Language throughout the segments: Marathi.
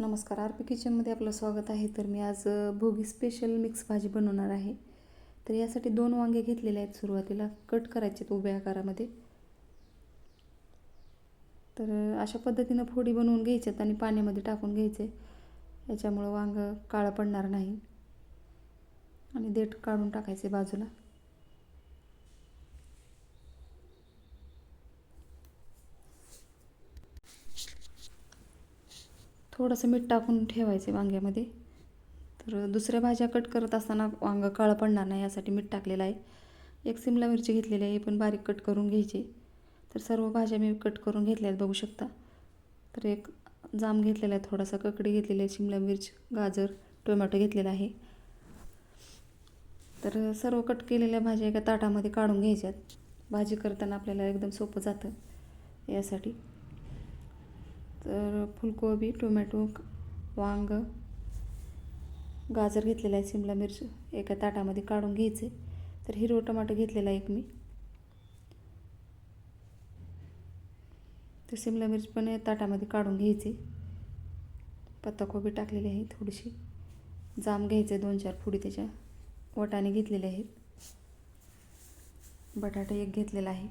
नमस्कार आर पी किचनमध्ये आपलं स्वागत आहे. तर मी आज भोगी स्पेशल मिक्स भाजी बनवणार आहे. तर यासाठी दोन वांगे घेतलेले आहेत सुरुवातीला. कट करायचे आहेत उभ्या आकारामध्ये. तर अशा पद्धतीनं फोडी बनवून घ्यायच्यात आणि पाण्यामध्ये टाकून घ्यायचे याच्यामुळं वांगं काळं पडणार नाही. आणि देठ काढून टाकायचे बाजूला. थोडंसं मीठ टाकून ठेवायचे वांग्यामध्ये. तर दुसऱ्या भाज्या कट करत असताना वांगं काळं पडणार नाही यासाठी मीठ टाकलेलं आहे. एक सिमला मिरची घेतलेली आहे पण बारीक कट करून घ्यायची. तर सर्व भाज्या मी कट करून घेतल्या आहेत बघू शकता. तर एक जाम घेतलेला आहे थोडासा ककडी घेतलेली आहे शिमला मिर्च गाजर टोमॅटो घेतलेला आहे. तर सर्व कट केलेल्या भाज्या एका ताटामध्ये काढून घ्यायच्यात. भाजी करताना आपल्याला एकदम सोपं जातं यासाठी. तर फुलकोबी टोमॅटो वांग गाजर घेतलेला आहे शिमला मिरच. एका ताटामध्ये काढून घ्यायचे. तर हिरवं टमाटर घेतलेला एक मी. तर शिमला मिरच पण ताटामध्ये काढून घ्यायची. पत्ताकोबी टाकलेली आहे थोडीशी. जाम घ्यायचे दोन चार फुडी त्याच्या. वटाने घेतलेले आहेत. बटाटा एक घेतलेला आहे.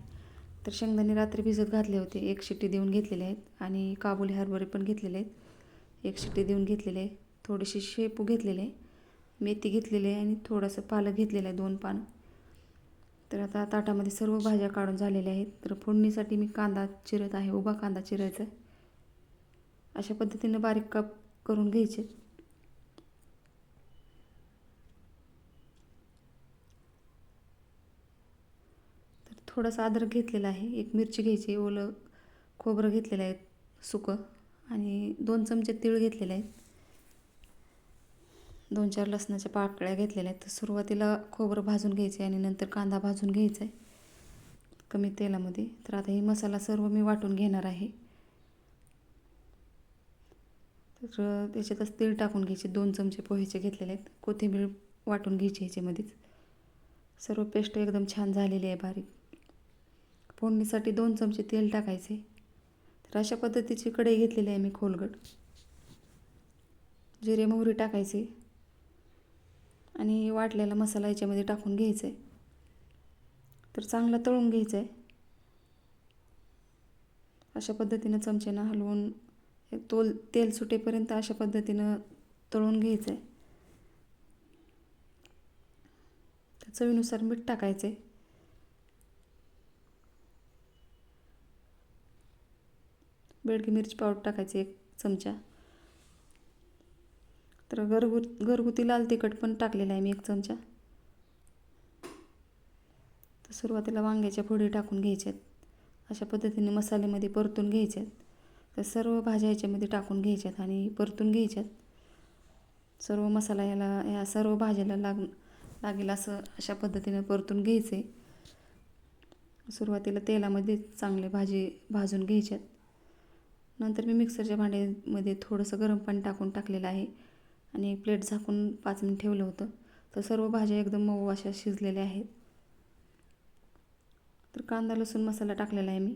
तर शेंगदाणे रात्री भिजत घातले होते. एक शिट्टी देऊन घेतलेले आहेत आणि काबुली हरभरे पण घेतलेले आहेत. एक शिट्टी देऊन घेतलेले आहे. थोडीशी शेपू घेतलेले आहे. मेथी घेतलेली आहे आणि थोडंसं पालक घेतलेलं आहे दोन पानं. तर आता ताटामध्ये सर्व भाज्या काढून झालेल्या आहेत. तर फोडणीसाठी मी कांदा चिरत आहे. उभा कांदा चिरायचा आहे. अशा पद्धतीनं बारीक काप करून घ्यायचे. थोडासा अद्रक घेतलेला आहे. एक मिरची घ्यायची ओलं खोबरं घेतलेलं आहे सुकं आणि दोन चमचे तीळ घेतलेले आहेत. दोन चार लसणाच्या पाकळ्या घेतलेल्या आहेत. तर सुरुवातीला खोबरं भाजून घ्यायचे आणि नंतर कांदा भाजून घ्यायचा आहे कमी तेलामध्ये. तर आता हे मसाला सर्व मी वाटून घेणार आहे. तर त्याच्यातच तेल टाकून घ्यायचे. दोन चमचे पोहेचे घेतलेले आहेत. कोथिंबीर वाटून घ्यायची ह्याच्यामध्येच. सर्व पेस्ट एकदम छान झालेली आहे बारीक. फोडणीसाठी दोन चमचे तेल टाकायचे. तर अशा पद्धतीची कढई घेतलेली आहे मी खोलगट. जिरे मोहरी टाकायचे. आणि वाटलेला मसाला याच्यामध्ये टाकून घ्यायचा आहे तर चांगला तळून घ्यायचं आहे अशा पद्धतीनं चमच्यानं हलवून तोल तेल सुटेपर्यंत अशा पद्धतीनं तळून घ्यायचं आहे चवीनुसार मीठ टाकायचं बेडगी मिरची पावडर टाकायची एक चमचा. तर घरगु घरगुती लाल तिखट पण टाकलेलं आहे मी एक चमचा. तर सुरुवातीला वांग्याच्या फोडी टाकून घ्यायच्यात. अशा पद्धतीने मसाल्यामध्ये परतून घ्यायच्यात. तर सर्व भाज्या याच्यामध्ये टाकून घ्यायच्यात आणि परतून घ्यायच्यात. सर्व मसाला याला ह्या सर्व भाज्याला लाग लागेल असं अशा पद्धतीने परतून घ्यायचे सुरुवातीला तेलामध्ये चांगले भाजी भाजून घ्यायच्यात. नंतर मी मिक्सरच्या भांड्यामध्ये थोडंसं गरम पाणी टाकून टाकलेलं आहे आणि प्लेट झाकून पाच मिनिट ठेवलं होतं. तर सर्व भाज्या एकदम मऊ अशा शिजलेल्या आहेत. तर कांदा लसूण मसाला टाकलेला आहे मी.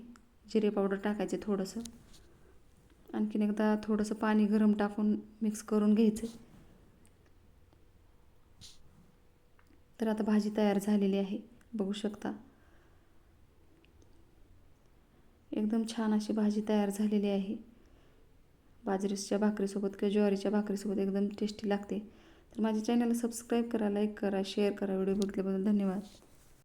जिरे पावडर टाकायचे थोडंसं. आणखीन एकदा थोडंसं पाणी गरम टाकून मिक्स करून घ्यायचं. तर आता भाजी तयार झालेली आहे. बघू शकता. एकदम छान अशी भाजी तयार झालेली आहे. बाजरीच्या भाकरीसोबत किंवा ज्वारीच्या भाकरीसोबत एकदम टेस्टी लागते. तर माझ्या चॅनलला सबस्क्राईब करा लाईक करा शेअर करा. व्हिडिओ बघितल्याबद्दल धन्यवाद.